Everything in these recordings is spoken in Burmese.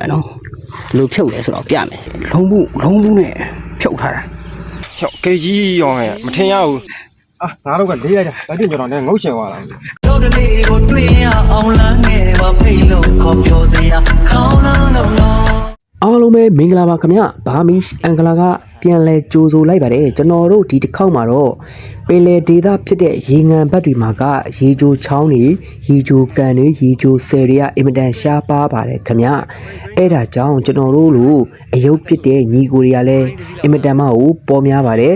အဲ့နော်ဘယ်လိုဖြုတ်လဲဆိုတော့ပြမယ်လုံးဘူးလုံးဘူးနဲ့ဖြုတ်ထားတာဟောကေကြီးရောငယ်မထင်ရဘူးအာငါတို့ကလေးလိုက်တာဒါပြင်ကျွန်တော်လည်းငုတ်ချင်သွားတာတို့တလေးကိုတွေ့ရအောင်လမ်းငယ်ပါဖိတ်လို့ခေါ်ပြောစရာခေါင်းလုံးလုံးလုံးအားလုံးပဲမင်္ဂလာပါခင်ဗျဘာမီအန်ဂလာက ပြန်လဲကြိုဆိုလိုက်ပါတယ်ကျွန်တော်တို့ဒီတစ်ခေါက်မှာတော့ပင်လယ်ဒေသဖြစ်တဲ့ရေငန်ဘက်တွေမှာကရေကြိုချောင်းတွေရေကြိုကန်တွေရေကြိုဆယ်တွေကအင်မတန်ရှားပါပါတယ်ခင်ဗျအဲ့ဒါကြောင့်ကျွန်တော်တို့လိုအယုတ်ဖြစ်တဲ့ညီကိုတွေကလည်းအင်မတန်မှဟိုပေါ်များပါတယ်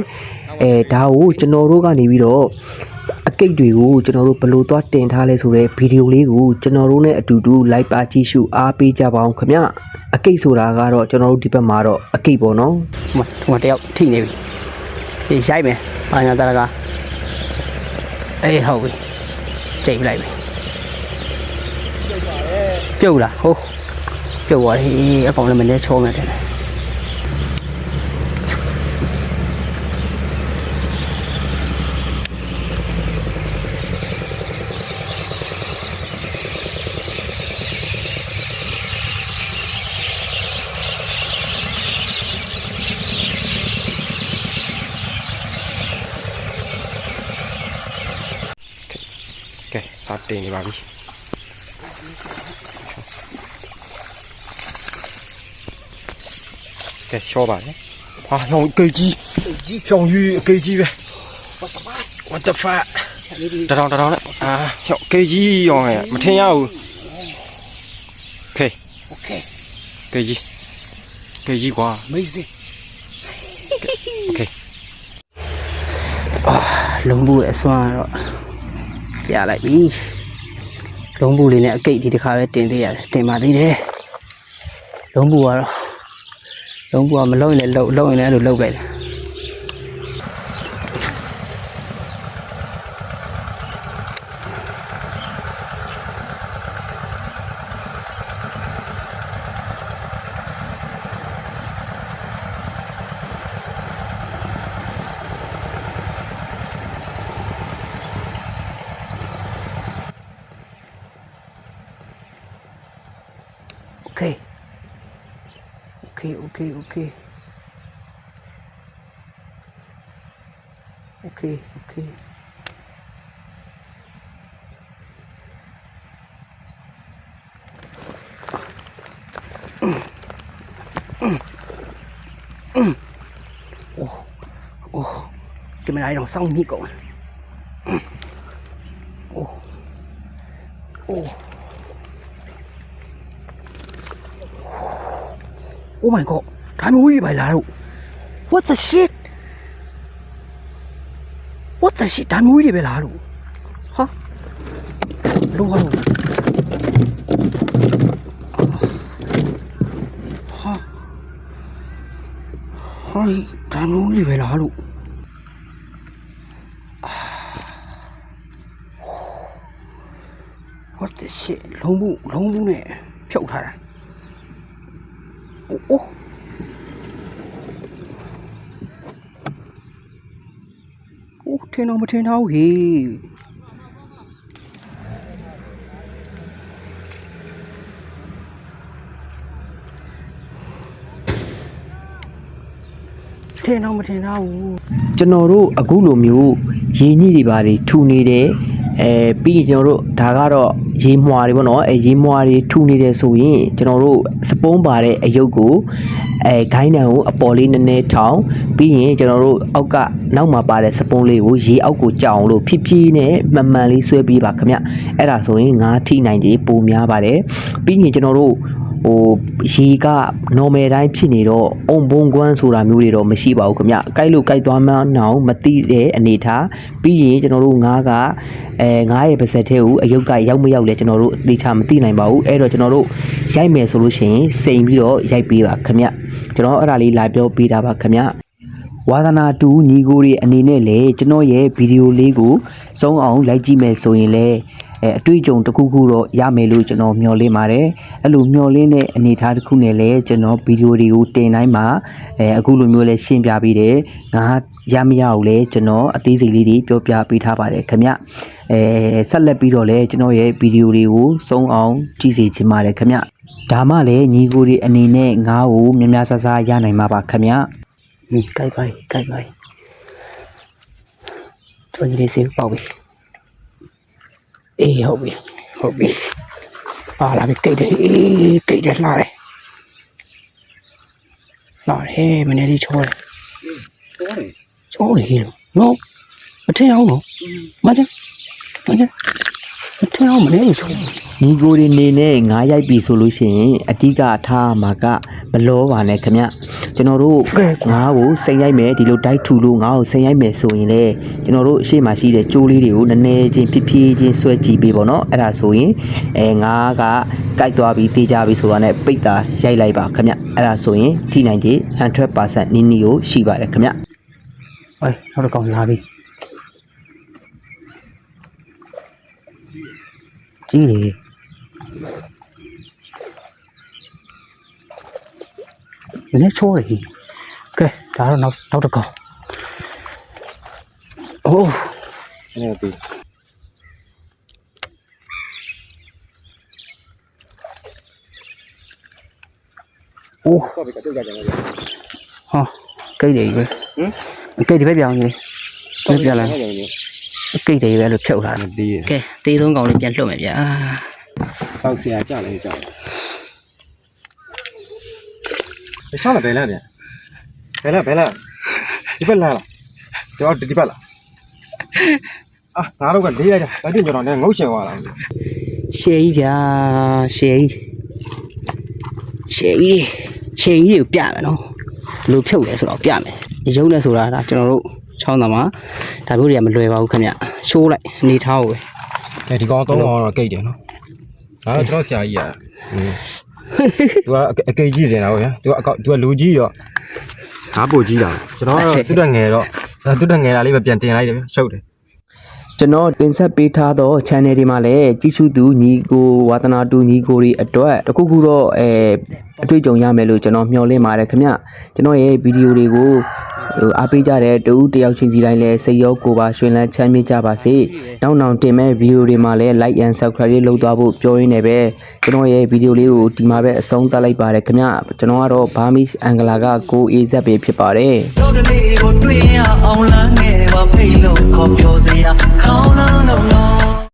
အဲဒါကိုကျွန်တော်တို့ကနေပြီးတော့အ ကိတ်တွေကိုကျွန်တော်တို့ဘယ်လိုသွားတင်ထားလဲဆိုတော့ဗီဒီယိုလေးကိုကျွန်တော်တို့နဲ့အတူတူ like ပါကြည့်ရှုအားပေးကြပါအောင်ခင်ဗျအကိတ်ဆိုတာကတော့ကျွန်တော်တို့ဒီဘက်မှာတော့အကိတ်ပေါ့နော်ဟိုဟိုတယောက်ထိနေပြီဒီရိုက်မယ်ဘာညာတရကအေးဟုတ်ပြီချိန်ပလိုက်ပြီပြုတ်လာဟုတ်ပြုတ်သွားပြီအကောင်လည်းမနေချောမယ်တဲ့ကဲစ တင်နေပါပြီကဲရှော့ပါလေဟာလောင်ကိကြီးကြီးရှောင်ကြီးအကိကြီးပဲ what the fuck တထောင်တထောင်နဲ့အာရှော့ကိကြီးရောင်းရမထင်ရဘူး okay okay ကိကြီးကိကြီးကွာ amazing okay အာလုံဘူးအစွမ်းတော့ပြလိုက်ပြီ လုံးဘူးလေးနဲ့အကိတ်ဒီတစ်ခါပဲတင်သေးရတယ်တင်ပါသေးတယ်လုံးဘူးကတော့လုံးဘူးကမလုံးရင်လည်းလုံးလုံးရင်လည်းအဲ့လိုလုံးလိုက်တယ် ok. Ok ok ok. Ok ok. Ồ ồ, cái máy này đằng sau mi cậu ồ ồ. Oh my god ဒါမျိုးကြီးပဲလားတို့ What the shit What the shit ဒါမျိုးကြီးပဲလားတို့ဟာလောဟာလို့ဟာဟိုင်းဒါမျိုးကြီးပဲလားတို့ What the shit လုံးဘူးလုံးဘူးနဲ့ဖြုတ်ထားတာ အိုးအိုးထင်တော့မထင်တော့ဟေးထင်တော့မထင်တော့ဘူးကျွန်တော်တို့အခုလိုမျိုးရေညှိတွေပါတွေထူနေတဲ့ အဲပြီးရင်ကျွန်တော်တို့ဒါကတော့ရေမွှာတွေပေါ့နော်အဲရေမွှာတွေထူနေတယ်ဆိုရင်ကျွန်တော်တို့စပုံးပါတဲ့အယုတ်ကိုအဲဂိုင်းနံကိုအပေါ်လေးနည်းနည်းထောင်ပြီးရင်ကျွန်တော်တို့အောက်ကနောက်မှာပါတဲ့စပုံးလေးကိုရေအောက်ကိုကြောင်လို့ဖြည်းဖြည်းနဲ့မှန်မှန်လေးဆွဲပေးပါခင်ဗျအဲ့ဒါဆိုရင်ငါးထိနိုင်ကြီးပိုများပါတယ်ပြီးရင်ကျွန်တော်တို့ ဟိုရေက normal တိုင်းဖြစ်နေတော့အုံဘုံကွမ်းဆိုတာမျိုးတွေတော့မရှိပါဘူးခင်ဗျ။ကြိုက်လို့ကြိုက်သွားမှန်းအောင်မသိတဲ့အနေထားပြီးရင်ကျွန်တော်တို့ငါးကအဲငါးရဲ့ပါဇက်ထဲကိုအယုတ်ကရောက်မရောက်လဲကျွန်တော်တို့အသေးချာမသိနိုင်ပါဘူး။အဲ့တော့ကျွန်တော်တို့ရိုက်မယ်ဆိုလို့ရှိရင်စိန်ပြီးတော့ရိုက်ပေးပါခင်ဗျ။ကျွန်တော်အဲ့ဒါလေးလာပြောပေးတာပါခင်ဗျ။ဝါသနာတူညီကိုတွေအနေနဲ့လည်းကျွန်တော်ရဲ့ဗီဒီယိုလေးကိုစုံအောင်လိုက်ကြည့်မယ်ဆိုရင်လည်း အဲအတွေ့အကြုံတစ်ခုခုတော့ရမယ်လို့ကျွန်တော်မျှော်လင့်ပါတယ်အဲ့လိုမျှော်လင့်တဲ့အနေအထားတစ်ခုနဲ့လည်းကျွန်တော်ဗီဒီယိုတွေကိုတင်တိုင်းမှာအဲအခုလိုမျိုးလဲရှင်းပြပေးတယ်ငါရမရဘူးလဲကျွန်တော်အသေးစိတ်လေးတွေပြောပြပေးထားပါတယ်ခင်ဗျအဲဆက်လက်ပြီးတော့လဲကျွန်တော်ရဲ့ဗီဒီယိုတွေကိုစုံအောင်ကြည့်စေချင်ပါတယ်ခင်ဗျဒါဒါမှလည်းညီကိုတွေအနေနဲ့ငါ့ကိုများများဆဆရနိုင်မှာပါခင်ဗျဟင်းကြိုက်ပါကြိုက်ပါတော်ကြီးလေးစေးပေါက်ပြီ အေးဟုတ်ပြီဟုတ်ပြီပါလာပြီကိတ်တယ်အေးကိတ်တယ်လှတယ်လှတယ်မနေ့လေးချောတယ်ချောတယ်လို့နော်မထင်အောင်နော်မထင်မထင်မထင်အောင်မနေ့လေးချောတယ် ညီကိုတွေနေနဲ့ငါရိုက်ပြီဆိုလို့ရှိရင်အတိကထားမှာကမလောပါနဲ့ခင်ဗျကျွန်တော်တို့ငါ့ကိုစိန်ရိုက်မယ်ဒီလိုတိုက်ထူလို့ငါ့ကိုစိန်ရိုက်မယ်ဆိုရင်လေကျွန်တော်တို့အရှိမှရှိတဲ့ကြိုးလေးတွေကိုနည်းနည်းချင်းဖြည်းဖြည်းချင်းဆွဲကြည့်ပေးပေါ့နော်အဲ့ဒါဆိုရင်အဲငါကကြိုက်သွားပြီးတေးကြပြီဆိုတာနဲ့ပိတ်တာရိုက်လိုက်ပါခင်ဗျအဲ့ဒါဆိုရင်ထိနိုင်ခြေ100%နီးနီးကိုရှိပါတယ်ခင်ဗျဟိုနောက်တစ်ကောင်လာပြီကြီးလေမနေ့ချောတယ် ကဲဒါတော့နောက်နောက်တစ်ကောင်အိုးအဲ့ဒါပြီးအိုးဆော့ပြီးကတုတ်ကြကြတယ်ဟာကိတ်တယ်ကြီးပဲဟမ်ကိတ်တယ်ပဲပြောင်းကြီး ပဲပြလာကိတ်တယ်ကြီးပဲလို့ဖြုတ်ထားတယ်ဒီးရကဲသေးသုံးကောင်လေးပြန်လွတ်မယ်ဗျာတောက်ဆရာကြလည်းကြတယ်ချောင်းလည်းဘယ်လဲဗျဘယ်လဲဘယ်လဲဒီဘက်လာလားကျော်ဒီဘက်လာအာငါတို့ကလေးလိုက်တာဒါပြင်ကျွန်တော်လည်းငုတ်ရှင်သွားလားရှယ်ကြီးဗျာရှယ်ကြီးရှယ်ကြီးရှယ်ကြီးကိုပြမယ်နော်ဘယ်လိုဖြုတ်လဲဆိုတော့ပြမယ်ဒီရုပ်နဲ့ဆိုတာဒါကျွန်တော်တို့ချောင်းသားမှာဒါမျိုးတွေကမလွယ်ပါဘူးခင်ဗျရှိုးလိုက်အနေထားကိုပဲအဲဒီကောင်သုံးအောင်တော့ကိတ်တယ်နော် ဒါတော့ကျွန်တော်ဆရာကြီးอ่ะသူကအကေကြီးတယ်နော်ဗျာသူကအကောက်သူကလူကြီးတော့ငါပို့ကြီးတာကျွန်တော်ကတော့သူ့တက်ငယ်တော့သူ့တက်ငယ်တာလေးပဲပြန်တင်လိုက်တယ်ဗျရှုပ်တယ် ကျွန်တော်တင်ဆက်ပေးထားသော channel တွေမှာလည်းကြည့်ရှုသူညီကိုဝါသနာတူညီကိုတွေအတွက်တခုခုတော့အဲအတွေ့အကြုံရမယ်လို့ကျွန်တော်မျှော်လင့်ပါတယ်ခင်ဗျကျွန်တော်ရဲ့ဗီဒီယိုတွေကိုဟိုအားပေးကြတဲ့တူတယောက်ချင်းစီတိုင်းလည်းစိတ်ရောကိုယ်ပါရှင်လန်းချမ်းမြေ့ကြပါစေနောက်နောက်တင်မဲ့ဗီဒီယိုတွေမှာလည်း like and subscribe လေးလုပ်သွားဖို့ပြောရင်းနေပဲကျွန်တော်ရဲ့ဗီဒီယိုလေးကိုဒီမှာပဲအဆုံးသတ်လိုက်ပါတယ်ခင်ဗျကျွန်တော်ကတော့ဘာမီအင်္ဂလာကကိုအေးဇက်ပဲဖြစ်ပါတယ် တို့တလေးကိုတွေ့ရအောင်လမ်းငယ်ပါဖိတ်လို့ခေါ်ပြောစရာခေါင်းလုံးလုံး